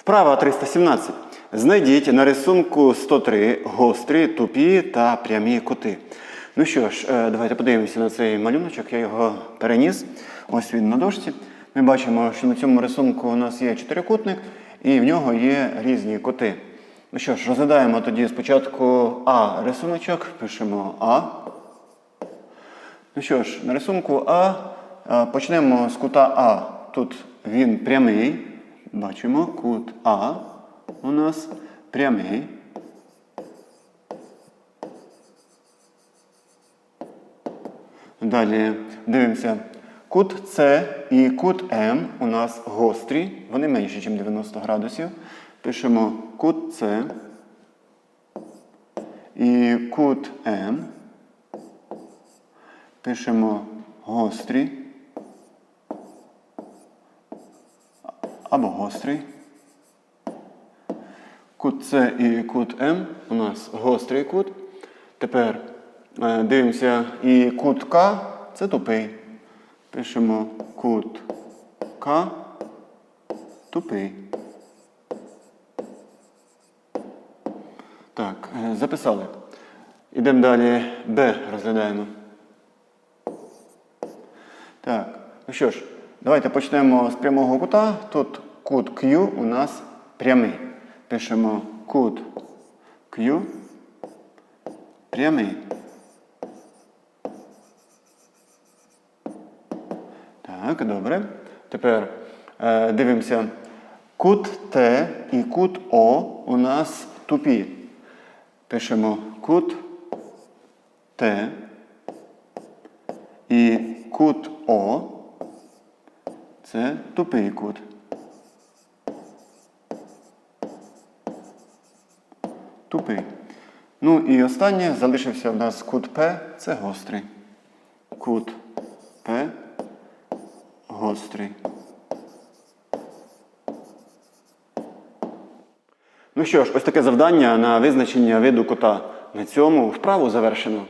Вправа 317. Знайдіть на рисунку 103 гострі, тупі та прямі кути. Ну що ж, е, давайте подивимося на цей малюночок. Я його переніс. Ось він на дошці. Ми бачимо, що на цьому рисунку у нас є чотирикутник, і в нього є різні кути. Ну що ж, розглядаємо тоді спочатку А рисуночок. Пишемо А. Ну що ж, на рисунку А е, почнемо з кута А. Тут він прямий. Бачимо, кут А у нас прямий. Далі дивимося. Кут С і кут М у нас гострі, вони менші, ніж 90 градусів. Пишемо кут С і кут М. Пишемо гострі. Або гострий. Кут С і кут М у нас гострий кут. Тепер е, дивимося і кут К це тупий. Пишемо кут К тупий. Так, е, записали. Ідемо далі Б розглядаємо. Так, ну що ж, давайте почнемо з прямого кута. Тут кут Q у нас прямий. Пишемо кут Q прямий. Так, добре. Тепер е, дивимося. Кут Т і кут О у нас тупі. Пишемо кут Т і кут О. Це тупий кут. Тупий. Ну і останнє залишився в нас кут П, це гострий. Кут П гострий. Ну що ж, ось таке завдання на визначення виду кута. На цьому вправу завершено.